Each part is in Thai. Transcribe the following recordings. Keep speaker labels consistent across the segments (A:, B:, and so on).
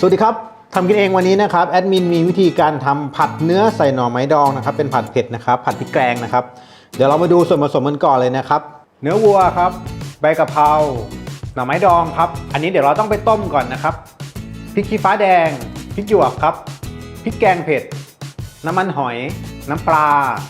A: สวัสดีครับทำกินเองวันนี้นะครับแอดมินมีวิธีการทำผัดเนื้อใส่หน่อไม้ดองนะครับเป็นผัดเผ็ดนะครับผัดพริกแกงนะครับ เดี๋ยวเรามาดูส่วนผสมกันก่อนเลยนะครับ เนื้อวัวครับ ใบกะเพราหน่อไม้ดองครับ อันนี้เดี๋ยวเราต้องไปต้มก่อนนะครับพริกขี้ฟ้าแดงพริกหยวกครับพริกแกงเผ็ด น้ำมันหอย น้ำปลา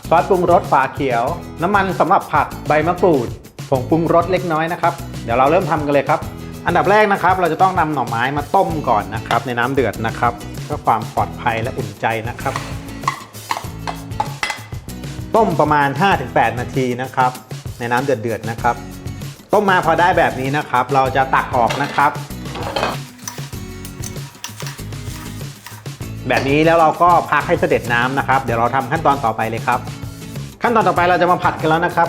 A: ซอสปรุงรสฝาเขียว น้ำมันสำหรับผัดใบมะกรูดผงปรุงรสเล็กน้อยนะครับ เดี๋ยวเราเริ่มทำกันเลยครับ อันดับแรกนะครับ เราจะต้องนำหน่อไม้มาต้มก่อนนะครับ ในน้ำเดือดนะครับเพื่อความปลอดภัยและอุ่นใจนะครับ ต้มประมาณ 5-8 นาทีนะครับ ในน้ำเดือดๆนะครับ ต้มมาพอได้แบบนี้นะครับ เราจะตักออกนะครับ แบบนี้แล้วเราก็พักให้เสด็จน้ำนะครับ เดี๋ยวเราทำขั้นตอนต่อไปเลยครับ ขั้นตอนต่อไปเราจะมาผัดกันแล้วนะครับ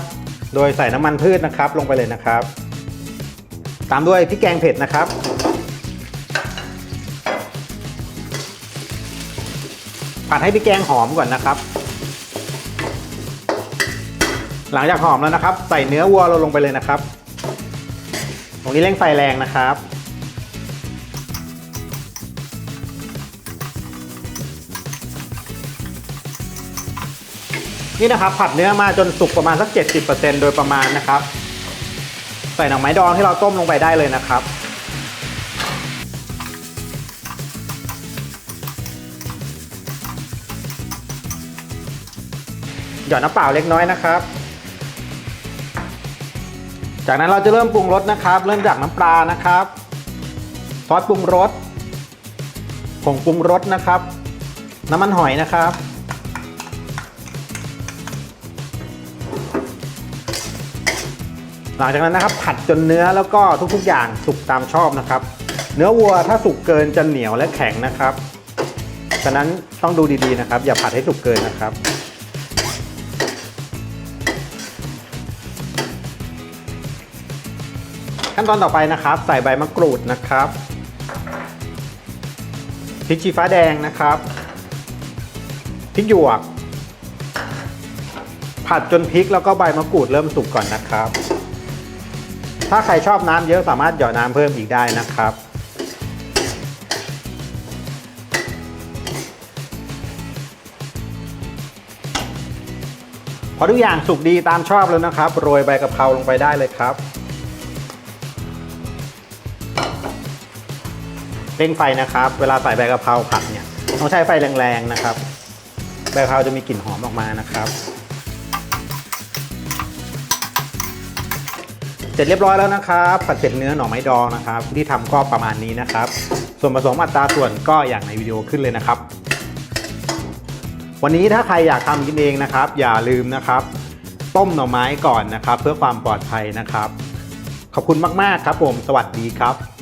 A: โดยใส่น้ำมันพืชนะครับ ลงไปเลยนะครับ ตามด้วยพริกแกงเผ็ดนะครับ ผัดให้พริกแกงหอมก่อนนะครับ หลังจากหอมแล้วนะครับ ใส่เนื้อวัวเราลงไปเลยนะครับ ตรงนี้เร่งไฟแรงนะครับนี่นะครับผัดเนื้อมาจนสุกประมาณสัก 70%โดยประมาณนะครับ ใส่หน่อไม้ดองที่เราต้มลงไปได้เลยนะครับ หยอดน้ำเปล่าเล็กน้อยนะครับ จากนั้นเราจะเริ่มปรุงรสนะครับ เริ่มจากน้ำปลานะครับซอสปรุงรสผงปรุงรสนะครับ น้ำมันหอยนะครับ หลังจากนั้นนะครับผัดจนเนื้อแล้วก็ทุกๆอย่างสุกตามชอบนะครับ เนื้อวัวถ้าสุกเกินจะเหนียวและแข็งนะครับฉะนั้นต้องดูดีๆนะครับ อย่าผัดให้สุกเกินนะครับ ขั้นตอนต่อไปนะครับ ใส่ใบมะกรูดนะครับพริกชี้ฟ้าแดงนะครับพริกหยวก ผัดจนพริกแล้วก็ใบมะกรูดเริ่มสุกก่อนนะครับ ถ้าใครชอบน้ำเยอะสามารถหยอดน้ำเพิ่มอีกได้นะครับ พอทุกอย่างสุกดีตามชอบแล้วนะครับ โรยใบกะเพราลงไปได้เลยครับเร่งไฟนะครับ เวลาใส่ใบกะเพราผัดเนี่ยต้องใช้ไฟแรงๆนะครับ ใบกะเพราจะมีกลิ่นหอมออกมานะครับ สร็จเรียบร้อยแล้วนะครับผัดเผ็ดเนื้อหน่อไม้ดองนะครับ ที่ทำก็ประมาณนี้นะครับ ส่วนผสมอัตราส่วนก็อย่างในวิดีโอขึ้นเลยนะครับ วันนี้ถ้าใครอยากทำกินเองนะครับ อย่าลืมนะครับ ต้มหน่อไม้ก่อนนะครับ เพื่อความปลอดภัยนะครับ ขอบคุณมากๆครับผม สวัสดีครับ